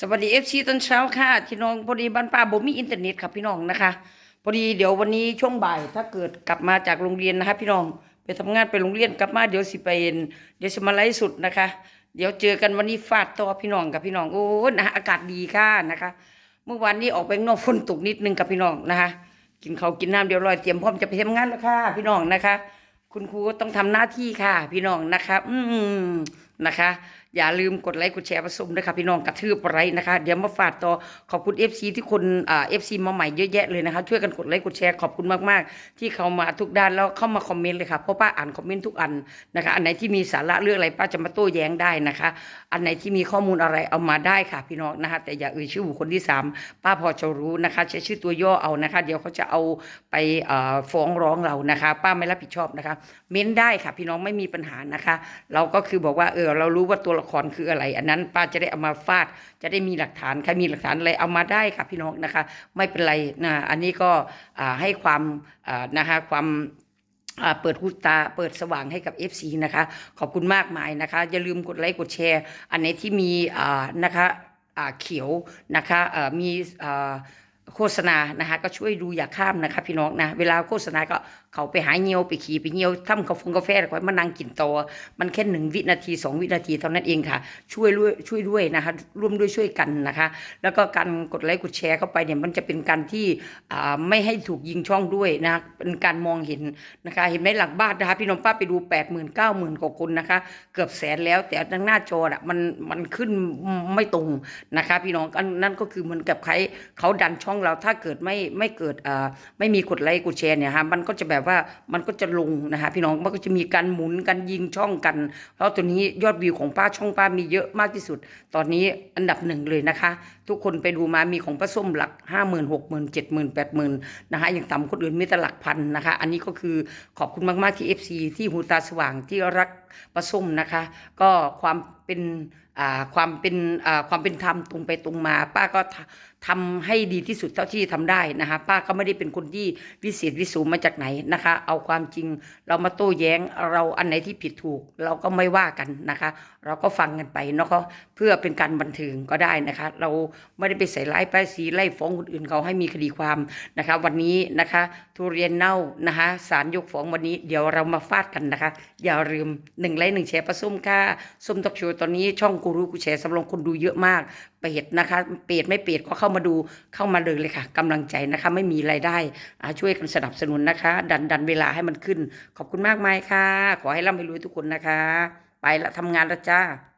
สวัสดีเอฟซีตอนเช้าค่ะพี่น้องพอดีบ้านป้าบ่มีอินเทอร์เน็ตค่ะพี่น้องนะคะพอดีเดี๋ยววันนี้ช่วงบ่ายถ้าเกิดกลับมาจากโรงเรียนนะคะพี่น้องไปทำงานไปโรงเรียนกลับมาเดี๋ยวสิไปเอ็นเดี๋ยวสิมาไลฟ์สุดนะคะ เดี๋ยวเจอกันวันนี้ฟาดตัวพี่น้องกับพี่น้องโอ้นะอากาศดีค่ะนะคะ เมื่อวานนี้ออกไปนอกฝนตกนิดนึงกับพี่น้องนะคะ กินข้าวกินน้ำเดี๋ยวรอยเตรียมพร้อมจะไปทำงานแล้วค่ะ พี่น้องนะคะ คุณครูก็ต้องทำหน้าที่ค่ะ พี่น้องนะคะ อืม นะคะ อย่าลืมกดไลค์กดแชร์ผสมด้วยค่ะพี่น้องกระทืบไลค์นะคะ เดี๋ยวมาฝากต่อขอบคุณ FC ที่คนเอ่า FC มาใหม่เยอะแยะเลยนะคะ ช่วยกันกดไลค์กดแชร์ขอบคุณมากๆ ที่เขามาทุกด้านแล้วเข้ามาคอมเมนต์เลยค่ะเพราะป้าอ่านคอมเมนต์ทุกอันนะคะอันไหนที่มีสาระเรื่องอะไรป้าจะมาโต้แย้งได้นะคะ อันไหนที่มีข้อมูลอะไรเอามาได้ค่ะพี่น้องนะคะ แต่อย่าเอ่ยชื่อบุคคลที่สามป้าพอจะรู้นะคะ ใช้ชื่อตัวย่อเอานะคะ เดี๋ยวเขาจะเอาไปฟ้องร้องเรานะคะ ป้าไม่รับผิดชอบนะคะ เม้นได้ค่ะพี่น้องไม่มีปัญหานะคะ เราก็คือบอกว่าเออเรารู้ว่าตัวละครคืออะไร อันนั้นป้าจะได้เอามาฟาด จะได้มีหลักฐานใครมีหลักฐานอะไรเอามาได้ค่ะพี่น้องนะคะ ไม่เป็นไรนะอันนี้ก็ให้ความนะคะความเปิดหูตาเปิดสว่างให้กับ FC นะคะ ขอบคุณมากมายนะคะ อย่าลืมกดไลค์กดแชร์ อันไหนที่มีนะคะเขียวนะคะมีโฆษณานะคะก็ช่วยดูอย่าข้ามนะคะพี่น้องนะเวลาโฆษณาก็เขาไปหาเงียวไปขี่ไปเงียวทำกาแฟกาแฟแล้วก็มานั่งกินต่อมันแค่หนึ่งวินาทีสองวินาทีเท่านั้นเองค่ะ ช่วยด้วยช่วยด้วยนะคะร่วมด้วยช่วยกันนะคะ แล้วก็การกดไลค์กดแชร์เข้าไปเนี่ยมันจะเป็นการที่อ่าไม่ให้ถูกยิงช่องด้วยนะเป็นการมองเห็นนะคะ เห็นไหมหลังบ้านนะคะ พี่น้องป้าไปดู8ปดหมื่นเก้าหมื่นกว่าคนนะคะ เกือบแสนแล้วแต่ทางหน้าจออะมันมันขึ้นไม่ตรงนะคะ พี่น้องอันนั่นก็คือเหมือนกับใครเขาดันช่องเราถ้าเกิดไม่ไม่เกิดอ่าไม่มีกดไลค์กดแชร์เนี่ยฮะมันก็จะแบบว่ามันก็จะลงนะคะพี่น้องมันก็จะมีการหมุนกันยิงช่องกันเพราะตัวนี้ยอดวิวของป้าช่องป้ามีเยอะมากที่สุด ตอนนี้อันดับหนึ่งเลยนะคะ ทุกคนไปดูมามีของป้าส้มหลักห้าหมื่นหกหมื่นเจ็ดหมื่นแปดหมื่นนะคะอย่างต่ำคนอื่นมีแต่หลักพันนะคะ อันนี้ก็คือขอบคุณมากๆที่ FC ที่หูตาสว่างที่รักป้าส้มนะคะ ก็ความเป็นความเป็นความเป็นธรรมตรงไปตรงมา ป้าก็ททำให้ดีที่สุดเท่าที่ทำได้นะคะ ป้าก็ไม่ได้เป็นคนที่วิเศษวิสูงมาจากไหนนะคะ เอาความจริงเรามาโต้แย้งเราอันไหนที่ผิดถูก เราก็ไม่ว่ากันนะคะ เราก็ฟังกันไปเนาะเพื่อเป็นการบันเทิงก็ได้นะคะ เราไม่ได้ไปใส่ร้ายป้ายสีไล่ฟ้องคนอื่นเขาให้มีคดีความนะคะ วันนี้นะคะ ทุเรียนเน่านะคะศาลยกฟ้องวันนี้เดี๋ยวเรามาฟาดกันนะคะ อย่าลืมหนึ่งไลค์หนึ่งแชร์ปลาส้มค่ะส้มตอกโชว์ตอนนี้ช่องกูรู้กูแชร์สำรองคนดูเยอะมากเป็ดนะคะเป็ดไม่เป็ดก็เข้ามาดูเข้ามาเลยเลยค่ะกำลังใจนะคะไม่มีรายได้ช่วยกันสนับสนุนนะคะ ดันดันเวลาให้มันขึ้น ขอบคุณมากมายค่ะ ขอให้ร่ำให้รวยทุกคนนะคะ ไปละทำงานละจ้า